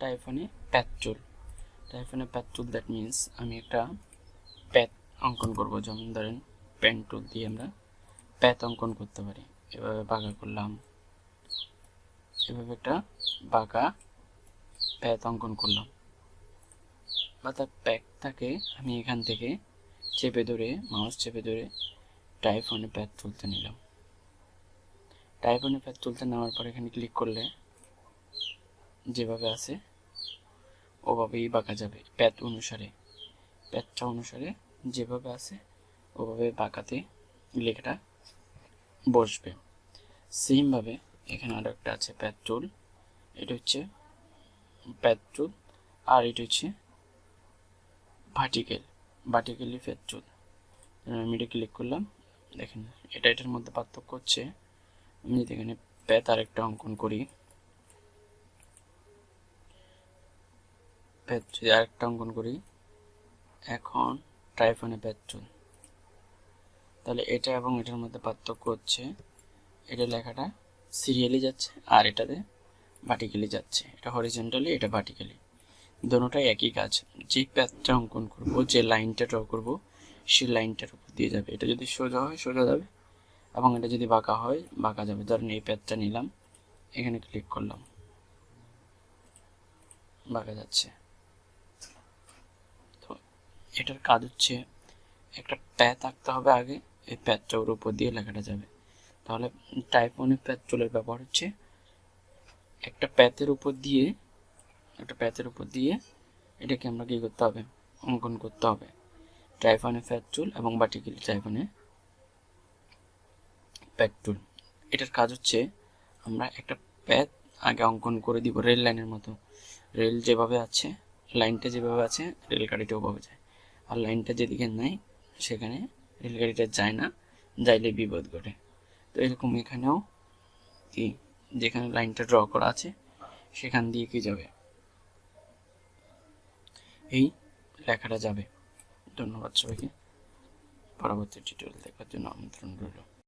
টাইফনে প্যাচুল টাইফনে প্যাচুল that means আমি একটা path অঙ্কন করব, যেমন ধরেন পেন টুল দিয়ে আমরা প্যাথ অঙ্কন করতে পারি। এভাবে বাঁকা করলাম। এভাবে একটা বাঁকা প্যাথ অঙ্কন করলাম। বা তার প্যাক থাকে আমি এখান থেকে চেপে ধরে মাউস চেপে ধরে টাইফনে প্যাথ তুলতে নিলাম। টাইফনে প্যাথ তুলতে নেওয়ার পর এখানে ক্লিক করলে যেভাবে আছে ওভাবেই বাঁকা যাবে প্যাথ অনুসারে। প্যাথটা অনুসারে যেভাবে আছে, ওভাবে বাঁকাতে লেখাটা বসবে। সেমভাবে এখানে আরও একটা আছে প্যাথ টুল। এটা হচ্ছে প্যাথ টুল, আর এটা হচ্ছে ভার্টিক্যাল, ভার্টিক্যালি প্যাথ টুল। আমি এটা ক্লিক করলাম, দেখেন, এটা এটার মধ্যে পার্থক্য হচ্ছে, আমি যদি এখানে প্যাথ আরেকটা অঙ্কন করি প্যাথ যদি আরেকটা অঙ্কন করি, এখন ট্রাইফোনে প্যাথ টুল তাহলে এটা এবং এটার মধ্যে পার্থক্য হচ্ছে, এটা লেখাটা সিরিয়ালি যাচ্ছে আর এটাতে ভার্টিক্যালি যাচ্ছে। এটা হরিজেন্টালি এটা ভার্টিক্যালি দোনোটাই একই কাজ। যে প্যাথটা অঙ্কন করব, যে লাইনটা ড্র করব, সেই লাইনটার উপর দিয়ে যাবে। এটা যদি সোজা হয়, সোজা যাবে। এবং এটা যদি বাঁকা হয়, বাঁকা যাবে। ধরেন এই প্যাথটা নিলাম, এখানে ক্লিক করলাম। বাঁকা যাচ্ছে। এটার কাজ হচ্ছে একটা প্যাথ আঁকতে হবে আগে, এই প্যাথটা ওর উপর দিয়ে লেখাটা যাবে। তাহলে টাইপ ওয়ানে প্যাথ ব্যবহার হচ্ছে, একটা প্যাথের উপর দিয়ে, একটা প্যাথের উপর দিয়ে এটাকে আমরা কী করতে হবে? অঙ্কন করতে হবে। ট্রাইফানে ফ্যাট চুল এবং বাটিকিল ট্রাইফানে প্যাট টুল এটার কাজ হচ্ছে আমরা একটা প্যাথ আগে অঙ্কন করে দিব রেল লাইনের মতো। রেল যেভাবে আছে, লাইনটা যেভাবে আছে রেলগাড়িটা ওভাবে যায়। আর লাইনটা যেদিকে নাই, সেখানে রেলগাড়িটা যায় না, যাইলে বিপদ ঘটে। তো এরকম এখানেও কি, যেখানে লাইনটা ড্র করা আছে, সেখান দিয়ে কি যাবে? এই লেখাটা যাবে। ধন্যবাদ সবাইকে। পরবর্তী টিউটোরিয়াল দেখার জন্য আমন্ত্রণ রইল।